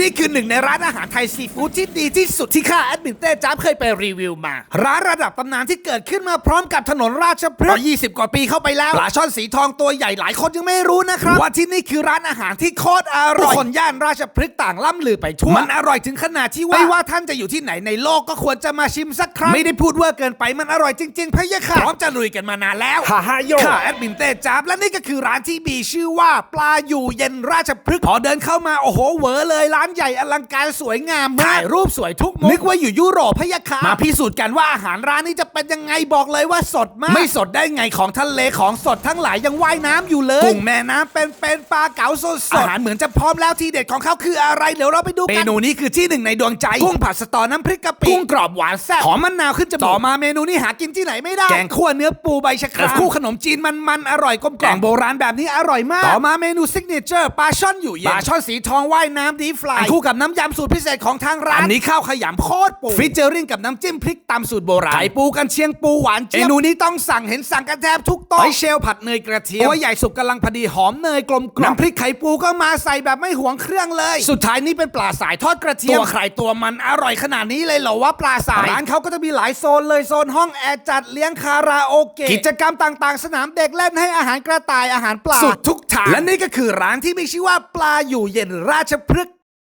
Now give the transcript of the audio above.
นี่คือหนึ่งในร้านอาหารไทยซีฟู้ดที่ดีที่สุดที่ข้าแอดมินเต้จ้าบเคยไปรีวิวมา ร้านระดับตำนานที่เกิดขึ้นมาพร้อมกับถนนราชพฤกษ์20 กว่าปีเข้าไปแล้วปลาช่อนสีทองตัวใหญ่หลายคนยังไม่รู้นะครับ ว่าที่นี่คือร้านอาหารที่โคตรอร่อยคนย่านราชพฤกษ์ต่างล่ำลือไปทั่วมันอร่อยถึงขนาดที่ว่าไม่ว่าท่านจะอยู่ที่ไหนในโลกก็ควรจะมาชิมสักครั้งไม่ได้พูดเว่าเกินไปมันอร่อยจริงๆพะยะค่ะพร้อมจะลุยกันมานานแล้วฮ่าฮ่าโยค่ะแอดมินเต้จ้าบและนี่ก็คือร้านที่มีชื่อว่าปลาอยู่เย็นราชพฤกษ์พอเดินเข้ามาโอ้โหเหวอเลยร้านใหญ่อลังการสวยงามมากถ่ายรูปสวยทุกมุมนึกว่าอยู่ยุโรปพะยะค่ะมาพิสูจน์กันว่าอาหารร้านนี้จะเป็นยังไงบอกเลยว่าสดมาก ไม่สดได้ไงของทะเลของสดทั้งหลายยังว่ายน้ำอยู่เลยกุ้งแม่น้ำเป็นเป็นปลาเก๋าสดๆอาหารเหมือนจะพร้อมแล้วทีเด็ดของเขาคืออะไรเดี๋ยวเราไปดูกันเมนูนี้คือที่หนึ่งในดวงใจกุ้งผัดสตอน้ำพริกกะปิกุ้งกรอบหวานแซ่บหอมมะนาวขึ้นจมูกต่อมาเมนูนี้หากินที่ไหนไม่ได้แกงคั่วเนื้อปูใบชะครามคู่ขนมจีนมันมันๆอร่อยกลมกล่อมแกงโบราณแบบนี้อร่อยมากต่อมาเมนูซิกเนเจอร์ปลาช่อนอยู่เย็นปลาช่อนสีทองว่ายน้ำดีฟลายคู่กับน้ำยำสูตรพิเศษของทางร้าน อันนี้ข้าวขยำโคตรปูฟิชเจอริงกับน้ำจิ้มพริกตำสูตรโบราณไข่ปูกันเชียงปูหวานเจี๊ยบเมนูนี้ต้องสั่งเห็นสั่งกันแทบทุกโต๊ะหอยเชลล์ผัดเนยกระเทียมตัวใหญ่สุกกำลังพอดีหอมเนยกลมกล่อมน้ำพริกไข่ปูก็มาใส่แบบไม่หวงเครื่องเลย สุดท้ายนี่เป็นปลาสายทอดกระเทียมตัวใครตัวมันอร่อยขนาดนี้เลยเหรอว่าปลาสายร้านเขาก็จะมีหลายโซนเลยโซนห้องแอร์จัดเลี้ยงคาราโอเกะกิจกรรมต่างๆ สนามเด็กเล่นให้อาหารกระต่ายอาหารปลาสุดทุกทางและนี่ก็คือร้านที่มีชื่อว่าปลาอยู่เย็นราชพฤกษ์